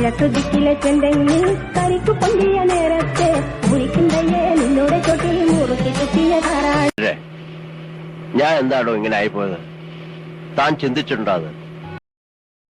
കിഴക്കുദിക്കിലെ ചെന്തെങ്ങിൽ കരിക്കു പൊന്തിയ നേരത്തെ മുറിക്കുന്നയ്യേ നിന്നോട് ചൊട്ടിൽ മുറുക്കി കുത്തിയ ധാരാളം ഇല്ലേ? ഞാൻ എന്താണോ ഇങ്ങനെ ആയിപ്പോയത്? താൻ ചിന്തിച്ചിട്ടുണ്ടോ അത്?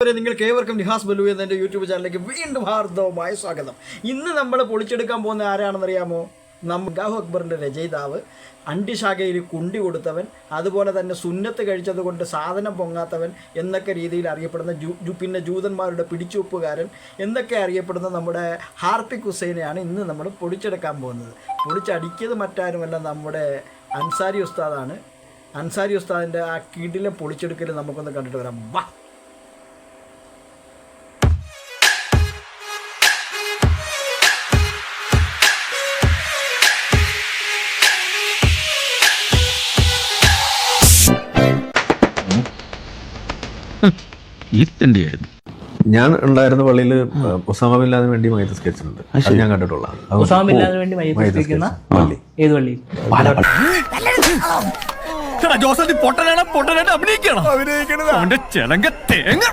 നിങ്ങൾക്ക് ഏവർക്കും നിഹാസ് ബലു എന്ന എന്റെ യൂട്യൂബ് ചാനലിലേക്ക് വീണ്ടും ഹാർദവമായ സ്വാഗതം. ഇന്ന് നമ്മൾ പൊളിച്ചെടുക്കാൻ പോകുന്ന ആരാണെന്നറിയാമോ? നമ്മ ഗാഹു അക്ബറിന്റെ രചയിതാവ് അണ്ടിശാഖയിൽ കുണ്ടി കൊടുത്തവൻ അതുപോലെ തന്നെ സുന്നത്ത് കഴിച്ചത് കൊണ്ട് സാധനം പൊങ്ങാത്തവൻ എന്നൊക്കെ രീതിയിൽ അറിയപ്പെടുന്ന ജൂ പിന്നെ ജൂതന്മാരുടെ പിടിച്ചുവെപ്പുകാരൻ എന്നൊക്കെ അറിയപ്പെടുന്ന നമ്മുടെ ഹാർപ്പിക് ഹുസൈനെയാണ് ഇന്ന് നമ്മൾ പൊടിച്ചെടുക്കാൻ പോകുന്നത്. പൊടിച്ചടിക്കിയത് മറ്റാരുമല്ല നമ്മുടെ അൻസാരി ഉസ്താദാണ്. അൻസാരി ഉസ്താദിന്റെ ആ കീടിലെ പൊളിച്ചെടുക്കൽ നമുക്കൊന്ന് കണ്ടിട്ട് വരാം. വാ! ഈസ്റ്റന്റെയായിരുന്നു ഞാൻ ഉണ്ടായിരുന്ന പള്ളിയിൽ ഒസാമ ബിൻ ലാദിന് വേണ്ടി മൈത്ത് സ്കെച്ച് ഉണ്ട് അത് ഞാൻ കണ്ടിട്ടുള്ളതാണ് ഉസാമ ബിൻ ലാദന് വേണ്ടി പള്ളി. ഏത് പള്ളി? ജോസഫ് പൊട്ടനാണ് പൊട്ടനായിട്ട് അഭിനയിക്കണം അവന്റെ ചെലങ്ക തേങ്ങ.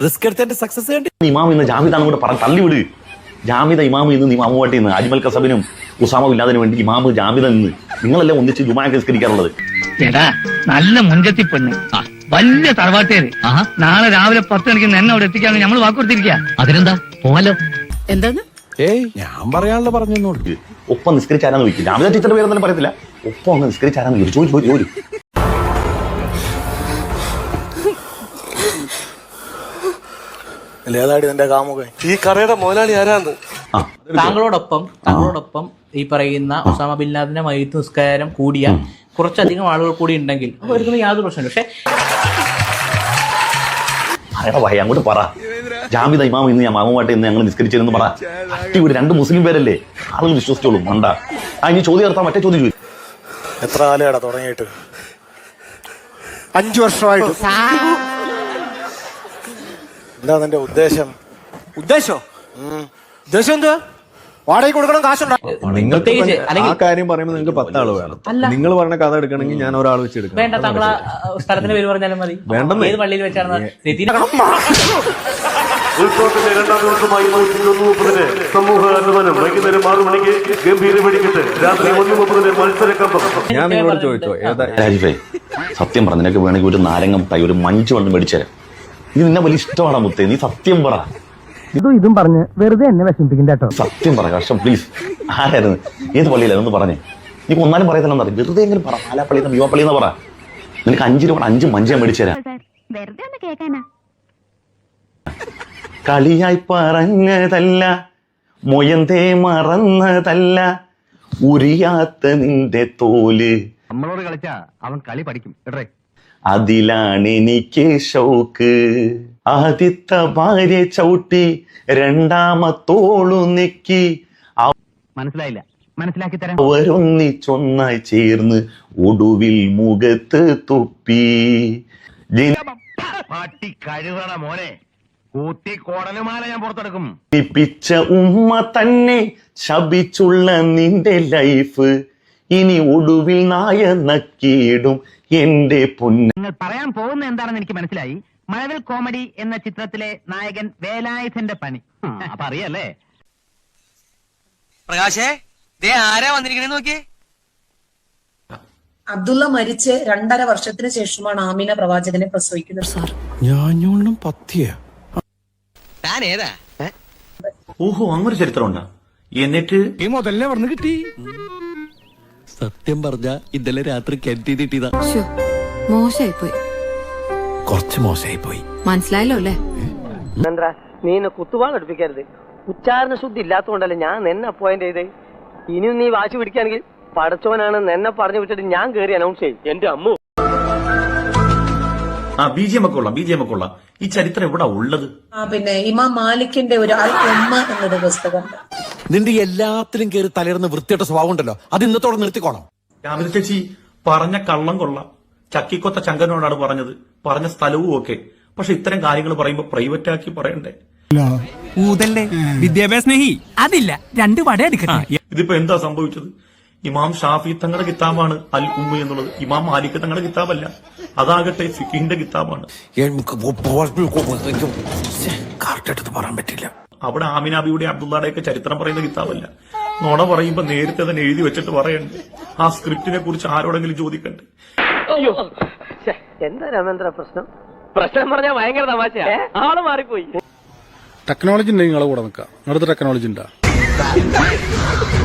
റിസ്ക് എടുത്തതിന്റെ സക്സസ് കണ്ടി. ഇമാം ഇന്ന് ജാമിദാണ് കൂടെ പറഞ്ഞ് തള്ളിവിട് ജാമിദ ഇമാം ഇന്ന് ഇമാമുമായിട്ട് ഇന്ന് അജ്മൽ കസബിനും ഉസാമ ഇല്ലാതിനു വേണ്ടി ഇമാമ് ജാമിത ഇന്ന് നിങ്ങളെല്ലാം ഒന്നിച്ച് ജുമാ നിസ്കരിക്കാറുള്ളത് എടാ നല്ല മുൻകത്തി പെണ്ണ്. വലിയ തറവാട്ടേര് നാളെ രാവിലെ പത്ത് മണിക്ക് എന്നെ അവിടെ എത്തിക്കാന്ന് നമ്മൾ വാക്കുകൊടുത്തിരിക്കുക അതിനെന്താ? പോവാലോ. ഏയ് ഞാൻ പറയാനുള്ള പറഞ്ഞോളൂ ഒപ്പം നിസ്കരിച്ചാരാന്ന് ചോദിക്കും. രാവിലെ ടീച്ചറുടെ പേരൊന്നും പറയത്തില്ല. ഒപ്പം അങ്ങ് നിസ്കരിച്ചാരാന്ന് ചോദിച്ചു ചോദിച്ചു നിന്റെ കാമുകൻ? ഈ മുതലാളി ആരാന്ന്? താങ്കളോടൊപ്പം താങ്കളോടൊപ്പം ഈ പറയുന്ന ഒസാമ ബിൻ ലാദന്റെ മയ്യത്ത് നിസ്കാരം കൂടിയ കുറച്ചധികം ആളുകൾ കൂടി ഉണ്ടെങ്കിൽ അപ്പൊ ഒരു യാതൊരു പ്രശ്നമില്ല. പക്ഷെ അയാളെ അങ്ങോട്ട് പറ. ജാമിദ ഇമാം ഇന്ന് ഞാൻ മാമുമായിട്ട് ഇന്ന് ഞങ്ങൾ നിസ്കരിച്ചിരുന്നു പറ. അടിപൊളി രണ്ട് മുസ്ലിം പേരല്ലേ? ആളുകൾ വിശ്വസിച്ചോളൂ മണ്ട. ആ ഇനി ചോദ്യം നടത്താൻ മറ്റേ ചോദ്യം ചോദിച്ചു എത്ര കാലയാടാ തുടങ്ങിയിട്ട്? അഞ്ചു വർഷമായിട്ട്. എന്താ നിന്റെ ഉദ്ദേശം? ഉദ്ദേശോ? ഉദ്ദേശം എന്തുവാ വാടകയ്ക്ക് കൊടുക്കണം കാശുണ്ടാവും നിങ്ങൾക്ക് ആ കാര്യം പറയുമ്പോൾ നിങ്ങൾക്ക് പത്താൾ വേണം. നിങ്ങൾ പറഞ്ഞ കഥ എടുക്കണമെങ്കിൽ ഞാൻ ഒരാൾ വെച്ച് എടുക്കണം. വേണ്ട താങ്കൾ ആ ആ, സ്ഥലത്തിന്റെ പേര് പറഞ്ഞാലും മതി. വേണ്ടെന്നേ. ഏത് പള്ളിയിൽ വെച്ചാണ് ഉത്സവത്തിന്റെ രണ്ടാം ദിവസമായി ഇരുപത്തി മുപ്പതിന് സമൂഹ അനുവനം വൈകുന്നേരം ആറു മണിക്ക് ഗംഭീര വെടിക്കെട്ട്. രാത്രി ഒന്ന് മുപ്പതിന് മത്സരക്കമ്പം. ഞാൻ നിങ്ങളോട് ചോദിച്ചോ ഏതാ രാജീവേ സത്യം പറഞ്ഞ നിനക്ക് വേണമെങ്കിൽ ഒരു നാരങ്ങ മുട്ടായി ഒരു മഞ്ച് വെള്ളം മേടിച്ചേരാം ഇത് നിന്നെ വലിയ ഇഷ്ടമാണ് മുത്തേ നീ സത്യം പറ. ഇതും ഇതും പറഞ്ഞ് വെറുതെ എന്നെ വിഷമിപ്പിക്കണ്ട കേട്ടോ. സത്യം പറ കഷ്ടം. പ്ലീസ് ആരായിരുന്നു? ഏത് പള്ളിയിലായിരുന്നു ഒന്ന് പറഞ്ഞേ. നീ ഒന്നാലും പറയത്തില്ലെന്ന് അറിയാം വെറുതെ എങ്കിലും പറ. ആലാപ്പള്ളി യുവപ്പള്ളി എന്ന് പറ. നിനക്ക് അഞ്ച് രൂപ അഞ്ച് മഞ്ച് മേടിച്ചു തരാം. വെറുതെ ഒന്ന് കേൾക്കാനാ. കളിയായി പറഞ്ഞതല്ല മൊയന്തേ മറന്നതല്ല ഉരിയാത്ത നിന്റെ തോൽ. നമ്മളോട് കളിച്ചാ അവൻ കളി പഠിക്കും. അതിലാണ് എനിക്ക് ഷൗക്ക് ആദ്യത്തെ ഭാര്യ ചവിട്ടി രണ്ടാമത്തോളു നിക്കി. മനസ്സിലായില്ല. മനസ്സിലാക്കി തരാം. അവരൊന്നിച്ചൊന്നായി ചേർന്ന് ഒടുവിൽ മുഖത്ത് തുപ്പി. പട്ടി കഴുകണ മോനെ. കൂത്തി കോടലുമാല ഞാൻ പുറത്തെടുക്കും. ജനിപ്പിച്ച ഉമ്മ തന്നെ ശപിച്ചുള്ള നിന്റെ ലൈഫ്. ഇനി ഒടുവിൽ നായ നക്കിയിടും എന്റെ പൊന്നു. നിങ്ങൾ പറയാൻ പോകുന്ന എന്താണെന്ന് എനിക്ക് മനസ്സിലായി. മഴവിൽ കോമഡി എന്ന ചിത്രത്തിലെ നായകൻ വേലായുധന്റെ പണി. അപ്പൊ അറിയല്ലേ? പ്രകാശേ ദേ ആരാ വന്നിരിക്കണേ നോക്കിയേ. അബ്ദുള്ള മരിച്ച് രണ്ടര വർഷത്തിന് ശേഷമാണ് ആമിന പ്രവാചകനെ പ്രസവിക്കുന്നത്. സാർ. പത്തിയ. താൻ ഏതാ? ഓഹോ അങ്ങനെ ചരിത്രമുണ്ടോ. എന്നിട്ട്? ഈ മുതലിനെ പറഞ്ഞു കിട്ടി. സത്യം പറഞ്ഞ ഇന്നലെ രാത്രി കെട്ടി തിട്ടിയതാ മോശമായി മോശമായിപ്പോയി കുറച്ച് മോശമായി പോയി മനസ്സിലായല്ലോ അല്ലേ? നീ എന്നെ കുത്തുവാൻ എടുപ്പിക്കരുത് ഉച്ചാരണ ശുദ്ധി ഇല്ലാത്തതുകൊണ്ടല്ലേ ഞാൻ നിന്നെ അപ്പോയിന്റ് ചെയ്ത്. ഇനിയും നീ വാശി പിടിക്കുകയാണെങ്കിൽ പഠിച്ചവനാണ് നിന്നെ പറഞ്ഞു വിട്ടിട്ട് ഞാൻ കയറി അനൗൺസ് ചെയ്യും. എന്റെ അമ്മു. ആ ബി ജി എം ഒക്കെ ഉള്ള ബി ജി എം ഒക്കെ ഉള്ള ഈ ചരിത്രം എവിടെ ഉള്ളത്? ആ പിന്നെ ഇമാം മാലിക്കിന്റെ ഒരു ഉമ്മ എന്നൊരു പുസ്തകം നിന്റെ എല്ലാത്തിലും കയറി തലയിടുന്ന വൃത്തിയുടെ സ്വഭാവം ഉണ്ടല്ലോ. അത് ഇന്നത്തോടെ നിർത്തിക്കോണം. രാമചേച്ചി ചേച്ചി പറഞ്ഞ കള്ളം കൊള്ളാം. ചക്കിക്കൊത്ത ചങ്കനോടാണ് പറഞ്ഞത്. പറഞ്ഞ സ്ഥലവും ഒക്കെ. പക്ഷെ ഇത്തരം കാര്യങ്ങൾ പറയുമ്പോ പ്രൈവറ്റ് ആക്കി പറയണ്ടേ? ഊതല്ലേ വിദ്യാഭ്യാസ സ്നേഹി. അതില്ല. രണ്ട് ഇതിപ്പോ എന്താ സംഭവിച്ചത്? ഇമാം ഷാഫി തങ്ങളുടെ കിതാബാണ് അൽ ഉമ്മ എന്നുള്ളത്. ഇമാം മാലിക് തങ്ങളുടെ കിതാബല്ല. അതാകട്ടെ ഫിഖിന്റെ കിതാബാണ്. പറയാൻ പറ്റില്ല. അവിടെ ആമിനാബിയുടെ അബ്ദുള്ളയുടെയൊക്കെ ചരിത്രം പറയുന്ന കിതാബല്ല. നോണ പറയുമ്പോ നേരത്തെ തന്നെ എഴുതി വെച്ചിട്ട് പറയണ്ടേ? ആ സ്ക്രിപ്റ്റിനെ കുറിച്ച് ആരോടെങ്കിലും ചോദിക്കണ്ടേ? അയ്യോ. എന്താ രാമേന്ദ്ര പ്രശ്നം? പ്രശ്നം പറഞ്ഞാൽ ഭയങ്കര തമാശ ആൾ മാറിപ്പോയി. ടെക്നോളജി ഉണ്ടെങ്കിൽ നിങ്ങളെ കൂടെ നിൽക്കാം. നിങ്ങളുടെ ടെക്നോളജി ഉണ്ടാ.